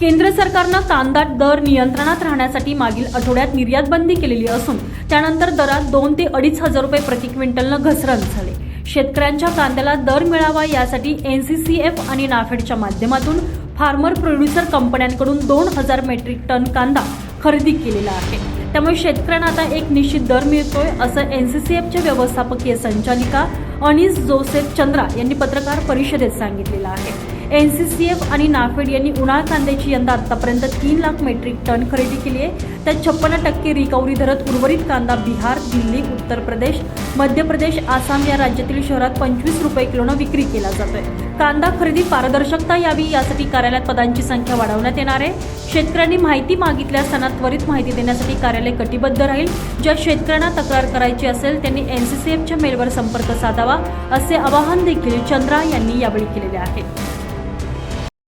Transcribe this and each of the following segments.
केंद्र सरकारनं कांदा दर नियंत्रणात राहण्यासाठी मागील आठवड्यात निर्यात बंदी केलेली असून त्यानंतर दरात दोन ते अडीच हजार रुपये प्रति क्विंटलनं घसरण झाले. शेतकऱ्यांच्या कांद्याला दर मिळावा यासाठी एनसीसीएफ आणि नाफेडच्या माध्यमातून फार्मर प्रोड्युसर कंपन्यांकडून दोन हजार मेट्रिक टन कांदा खरेदी केलेला आहे. त्यामुळे शेतकऱ्यांना आता एक निश्चित दर मिळतोय असं एनसीसीएफच्या व्यवस्थापकीय संचालिका अनिस जोसेफ चंद्रा यांनी पत्रकार परिषदेत सांगितलेलं आहे. एन सी सी एफ आणि नाफेड यांनी उन्हाळ कांद्याची यंदा आतापर्यंत तीन लाख मेट्रिक टन खरेदी केली आहे. त्यात छप्पन्न टक्के रिकव्हरी धरत उर्वरित कांदा बिहार दिल्ली उत्तर प्रदेश मध्य प्रदेश आसाम या राज्यातील शहरात पंचवीस रुपये किलोनं विक्री केला जातोय. कांदा खरेदी पारदर्शकता यावी यासाठी कार्यालयात पदांची संख्या वाढवण्यात येणार आहे. शेतकऱ्यांनी माहिती मागितल्यास त्यांना त्वरित माहिती देण्यासाठी कार्यालय कटिबद्ध राहील. ज्या शेतकऱ्यांना तक्रार करायची असेल त्यांनी एन सी सी एफच्या मेलवर संपर्क साधावा असे आवाहन देखील चंद्रा यांनी यावेळी केलेले आहे.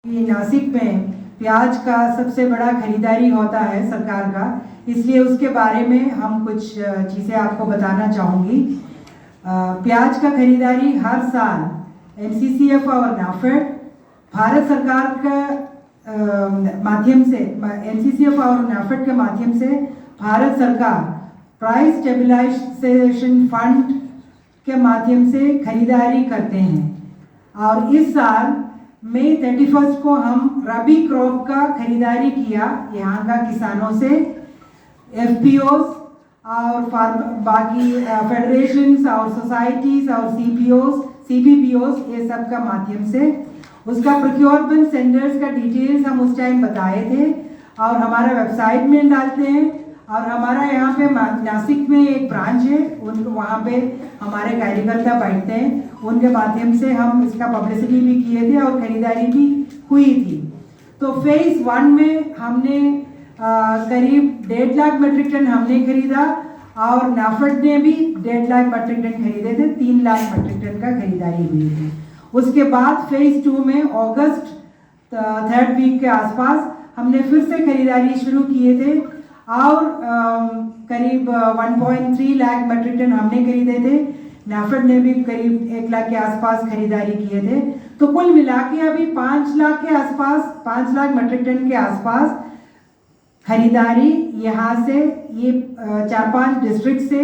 नासिक में प्याज का सबसे बड़ा खरीदारी होता है सरकार का। इसलिए उसके बारे में हम कुछ चीज़ें आपको बताना चाहूँगी। प्याज का खरीदारी हर साल एनसीसीएफ और नाफेड, भारत सरकार का माध्यम से एनसीसीएफ और नाफेड के माध्यम से भारत सरकार प्राइस स्टेबलाइजेशन फंड के माध्यम से खरीदारी करते हैं। और इस साल मई थर्टी फ़र्स्ट को हम रबी क्रॉप का खरीदारी किया यहाँ का किसानों से एफ़ और फार्म बाकी फेडरेशंस और सोसाइटीज और सी पी ओस सी बी पी ओस ये सब का माध्यम से। उसका प्रोक्योरमेंट सेंटर्स का डिटेल्स हम उस टाइम बताए थे और हमारा वेबसाइट में डालते हैं। और हमारा यहाँ पे नासिक में एक ब्रांच है उन वहाँ पे हमारे कार्यकर्ता बैठते हैं। उनके माध्यम से हम इसका पब्लिसिटी भी किए थे और खरीदारी भी हुई थी। तो फ़ेज़ वन में हमने अ, करीब डेढ़ लाख मेट्रिक टन हमने खरीदा और नाफेड ने भी डेढ़ लाख मेट्रिक टन खरीदे थे तीन लाख मेट्रिक टन का खरीदारी हुई थी। उसके बाद फ़ेज़ टू में अगस्त थर्ड वीक के आसपास हमने फिर से खरीदारी शुरू किए थे। और अम, करीब 1.3 लाख मेट्रिक टन हमने खरीदे थे। नाफेड ने भी करीब एक लाख के आसपास खरीदारी किए थे। तो कुल मिला के अभी पाँच लाख के आसपास पाँच लाख मेट्रिक टन के आसपास खरीदारी यहाँ से ये चार पाँच डिस्ट्रिक्ट से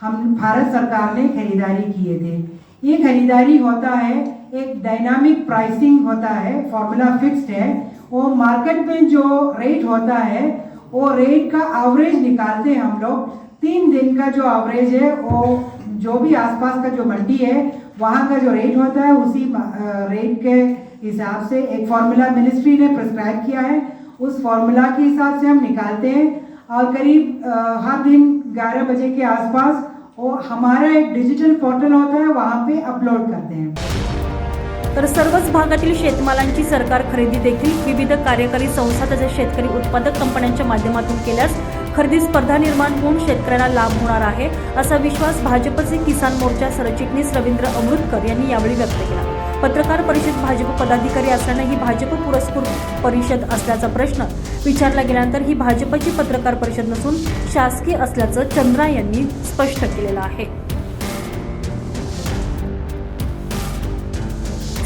हम भारत सरकार ने खरीदारी किए थे। ये खरीदारी होता है एक डायनामिक प्राइसिंग होता है फॉर्मूला फिक्स्ड है। वो मार्केट में जो रेट होता है वो रेट का एवरेज निकालते हैं हम लोग। तीन दिन का जो एवरेज है, वो जो भी आसपास का जो मंडी है, वहाँ का जो रेट होता है, उसी रेट के हिसाब से एक फॉर्मूला मिनिस्ट्री ने प्रिस्क्राइब किया है। उस फॉर्मूला के हिसाब से हम निकालते हैं और करीब हर दिन 11 बजे के आसपास वो हमारा एक डिजिटल पोर्टल होता है, वहाँ पे अपलोड करते हैं। तर सर्वच भागातील शेतमालांची सरकार खरेदी देखील विविध कार्यकारी संस्था तसेच शेतकरी उत्पादक कंपन्यांच्या माध्यमातून केल्यास खरेदी स्पर्धा निर्माण होऊन शेतकऱ्यांना लाभ होणार आहे असा विश्वास भाजपचे किसान मोर्चा सरचिटणीस रवींद्र अमृतकर यांनी यावेळी व्यक्त केला. पत्रकार परिषद भाजप पदाधिकारी असल्यानं ही भाजप पुरस्कृत परिषद असल्याचा प्रश्न विचारला गेल्यानंतर ही भाजपची पत्रकार परिषद नसून शासकीय असल्याचं चंद्रा यांनी स्पष्ट केलेलं आहे.